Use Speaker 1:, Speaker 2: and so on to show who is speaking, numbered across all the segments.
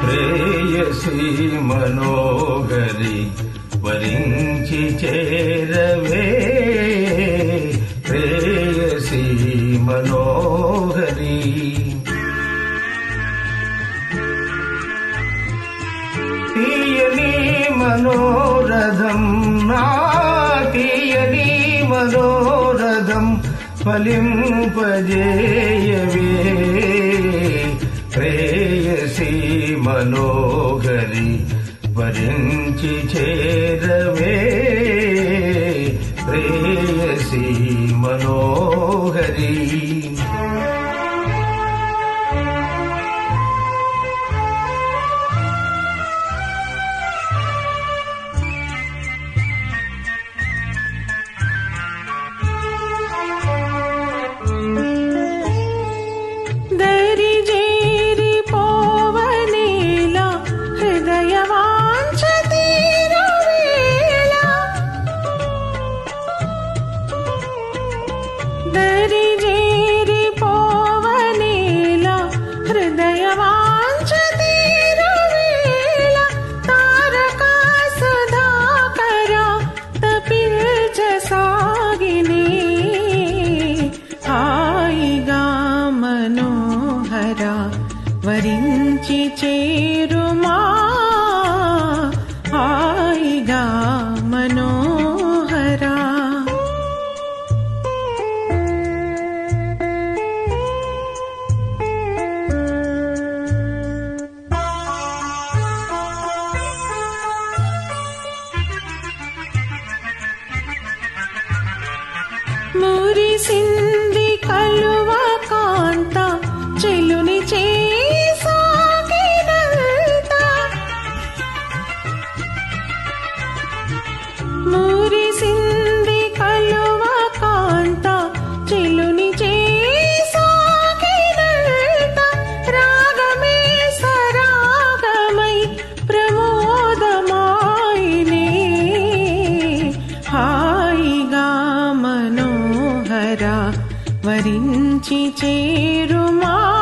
Speaker 1: प्रेयसी मनोहरि परिञ्चिचे चेरवे। प्रेयसी मनोगरियली मनोरथं नातीयनी मनोरथं फलिं पजेयवे। మనోహరి వరించి చేరవ? మనోహర
Speaker 2: వరించి చేరుమా? హాయిగా మనోహరా. మురిసింది వరించి చేరుమా?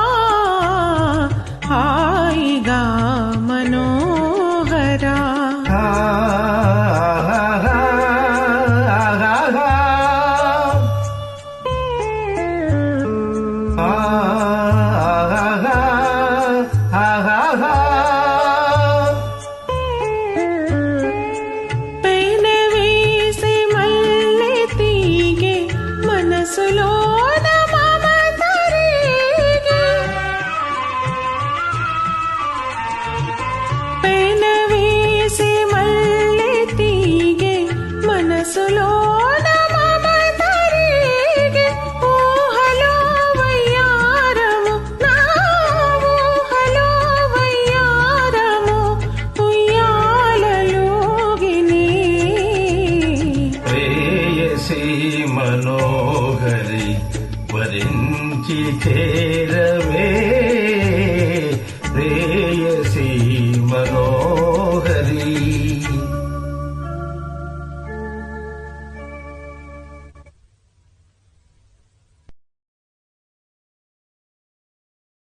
Speaker 1: ప్రేయసి మనోహరి వరించి చేరవే.